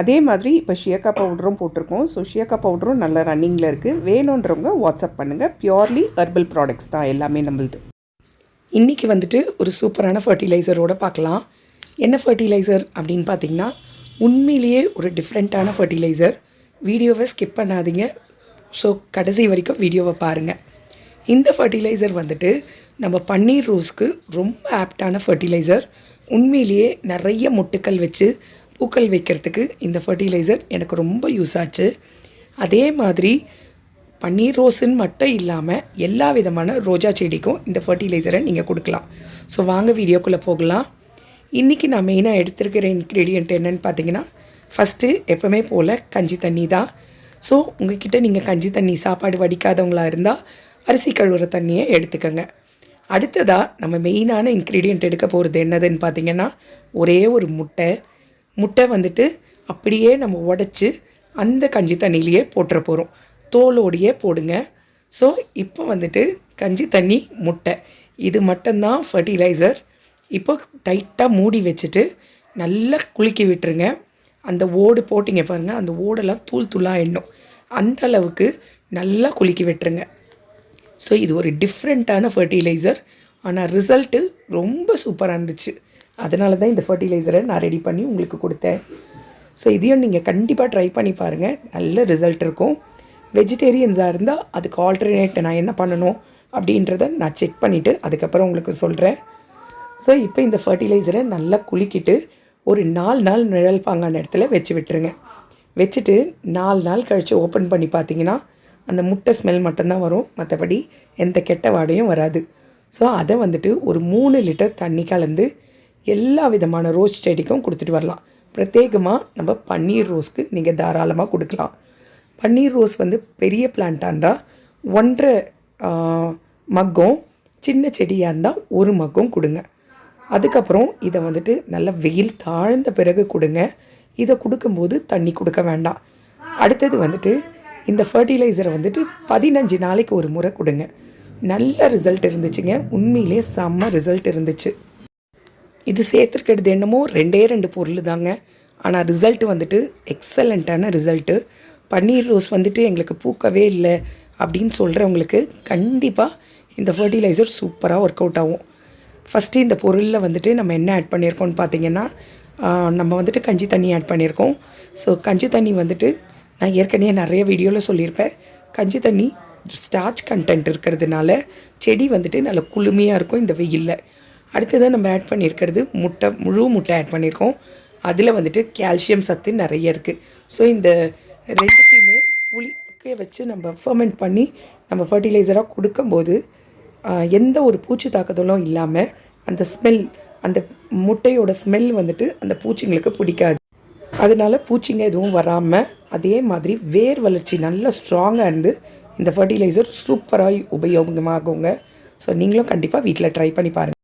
அதே மாதிரி இப்போ ஷியக்கா பவுடரும் போட்டிருக்கோம். ஸோ ஷியக்கா பவுடரும் நல்ல ரன்னிங்கில் இருக்குது வேணுன்றவங்க வாட்ஸ்அப் பண்ணுங்கள் பியோர்லி ஹெர்பல் ப்ராடக்ட்ஸ் தான் எல்லாமே நம்மளுது. இன்றைக்கி வந்துட்டு ஒரு சூப்பரான ஃபர்டிலைசரோடு பார்க்கலாம் என்ன ஃபர்டிலைசர் அப்படின்னு பார்த்தீங்கன்னா உண்மையிலேயே ஒரு டிஃப்ரெண்ட்டான ஃபர்டிலைசர் வீடியோவை ஸ்கிப் பண்ணாதீங்க. ஸோ கடைசி வரைக்கும் வீடியோவை பாருங்கள் இந்த ஃபர்டிலைசர் வந்துட்டு நம்ம பன்னீர் ரோஸ்க்கு ரொம்ப ஆப்டான ஃபர்டிலைசர் உண்மையிலேயே நிறைய முட்டுக்கள் வச்சு பூக்கள் வைக்கிறதுக்கு இந்த ஃபர்டிலைசர் எனக்கு ரொம்ப யூஸ் ஆச்சு. அதே மாதிரி பன்னீர் ரோஸுன்னு மட்டும் இல்லாமல் எல்லா விதமான ரோஜா செடிக்கும் இந்த ஃபர்டிலைசரை நீங்கள் கொடுக்கலாம். ஸோ வாங்க வீடியோக்குள்ளே போகலாம். இன்றைக்கி நான் மெயினாக எடுத்துருக்கிற இன்க்ரீடியண்ட் என்னென்னு பார்த்தீங்கன்னா ஃபஸ்ட்டு எப்போவுமே போல் கஞ்சி தண்ணி தான். ஸோ உங்ககிட்ட நீங்கள் கஞ்சி தண்ணி சாப்பாடு வடிக்காதவங்களாக இருந்தால் அரிசி கழுவுற தண்ணியை எடுத்துக்கோங்க. அடுத்ததாக நம்ம மெயினான இன்க்ரீடியண்ட் எடுக்க போகிறது என்னதுன்னு பார்த்தீங்கன்னா ஒரே ஒரு முட்டை முட்டை வந்துட்டு அப்படியே நம்ம உடச்சி அந்த கஞ்சி தண்ணியிலையே போட்டுற போகிறோம் தோலோடையே போடுங்க. ஸோ இப்போ வந்துட்டு கஞ்சி தண்ணி முட்டை. இது மட்டும்தான் ஃபர்டிலைசர் இப்போ டைட்டாக மூடி வச்சுட்டு நல்லா குலுக்கி விட்டுருங்க. அந்த ஓடு போட்டிங்க பாருங்கள் அந்த ஓடெல்லாம் தூள் தூளாக எண்ணும் அந்த அளவுக்கு நல்லா குலுக்கி விட்டுருங்க. ஸோ இது ஒரு டிஃப்ரெண்ட்டான ஃபர்டிலைசர் ஆனால் ரிசல்ட்டு ரொம்ப சூப்பராக இருந்துச்சு. அதனால தான் இந்த ஃபர்டிலைசரை நான் ரெடி பண்ணி உங்களுக்கு கொடுத்தேன். ஸோ இதையும் நீங்கள் கண்டிப்பாக ட்ரை பண்ணி பாருங்கள் நல்ல ரிசல்ட் இருக்கும். வெஜிடேரியன்ஸாக இருந்தால் அதுக்கு ஆல்டர்னேட் நான் என்ன பண்ணணும் அப்படின்றத நான் செக் பண்ணிவிட்டு அதுக்கப்புறம் உங்களுக்கு சொல்கிறேன் ஸோ இப்போ இந்த ஃபர்டிலைசரை நல்லா குலுக்கிட்டு ஒரு நாலு நாள் நிழல் பாங்கான இடத்துல வச்சு விட்டுருங்க. வச்சுட்டு நாலு நாள் கழித்து ஓப்பன் பண்ணி பார்த்தீங்கன்னா அந்த முட்டை ஸ்மெல் மட்டும்தான் வரும். மற்றபடி எந்த கெட்ட வாடையும் வராது. ஸோ அதை வந்துட்டு ஒரு மூணு லிட்டர் தண்ணி கலந்து எல்லா விதமான ரோஸ் செடிக்கும் கொடுத்துட்டு வரலாம். பிரத்யேகமாக நம்ம பன்னீர் ரோஸ்க்கு நீங்கள் தாராளமாக கொடுக்கலாம். பன்னீர் ரோஸ் வந்து பெரிய பிளான்ட்டாக இருந்தால் ஒன்றரை மக்கம் சின்ன செடியாக இருந்தால் ஒரு மக்கம் கொடுங்க. அதுக்கப்புறம் இதை வந்துட்டு நல்ல வெயில் தாழ்ந்த பிறகு கொடுங்க. இதை கொடுக்கும்போது தண்ணி கொடுக்க வேண்டாம். அடுத்தது வந்துட்டு இந்த ஃபர்டிலைசரை வந்துட்டு பதினஞ்சு நாளைக்கு ஒரு முறை கொடுங்க. நல்ல ரிசல்ட் இருந்துச்சுங்க. உண்மையிலே செம்ம ரிசல்ட் இருந்துச்சு. இது சேர்த்துருக்கிறது என்னமோ ரெண்டே ரெண்டு பொருள் தாங்க ஆனால் ரிசல்ட் வந்துட்டு எக்ஸலண்ட்டான ரிசல்ட்டு பன்னீர் ரோஸ் வந்துட்டு எங்களுக்கு பூக்கவே இல்லை அப்படின்னு சொல்கிறவங்களுக்கு கண்டிப்பாக இந்த ஃபர்டிலைசர் சூப்பராக ஒர்க் அவுட் ஆகும். ஃபஸ்ட்டு இந்த பொருளில் வந்துட்டு நம்ம என்ன ஆட் பண்ணியிருக்கோம்னு பார்த்தீங்கன்னா நம்ம வந்துட்டு கஞ்சி தண்ணி ஆட் பண்ணியிருக்கோம். ஸோ கஞ்சி தண்ணி வந்துட்டு நான் ஏற்கனவே நிறைய வீடியோவில் சொல்லியிருப்பேன். கஞ்சி தண்ணி ஸ்டார்ச் கண்டென்ட் இருக்கிறதுனால செடி வந்துட்டு நல்ல குளுமையாக இருக்கும் இந்த வெயிலில். அடுத்ததாக நம்ம ஆட் பண்ணியிருக்கிறது முட்டை முழு முட்டை ஆட் பண்ணியிருக்கோம் அதில் வந்துட்டு கால்சியம் சத்து நிறைய இருக்குது ஸோ இந்த ரெண்டுத்தையுமே புளிக்க வச்சு நம்ம ஃபர்மெண்ட் பண்ணி நம்ம ஃபர்டிலைசராக கொடுக்கும்போது எந்த ஒரு பூச்சி தாக்குதலும் இல்லாமல் அந்த ஸ்மெல் அந்த முட்டையோட ஸ்மெல் வந்துட்டு அந்த பூச்சிங்களுக்கு பிடிக்காது. அதனால பூச்சிங்க எதுவும் வராமல் அதே மாதிரி வேர் வளர்ச்சி நல்லா ஸ்ட்ராங்காக இருந்து இந்த ஃபர்டிலைசர் சூப்பராக உபயோகமாகுங்க. ஸோ நீங்களும் கண்டிப்பாக வீட்டில் ட்ரை பண்ணி பாருங்கள்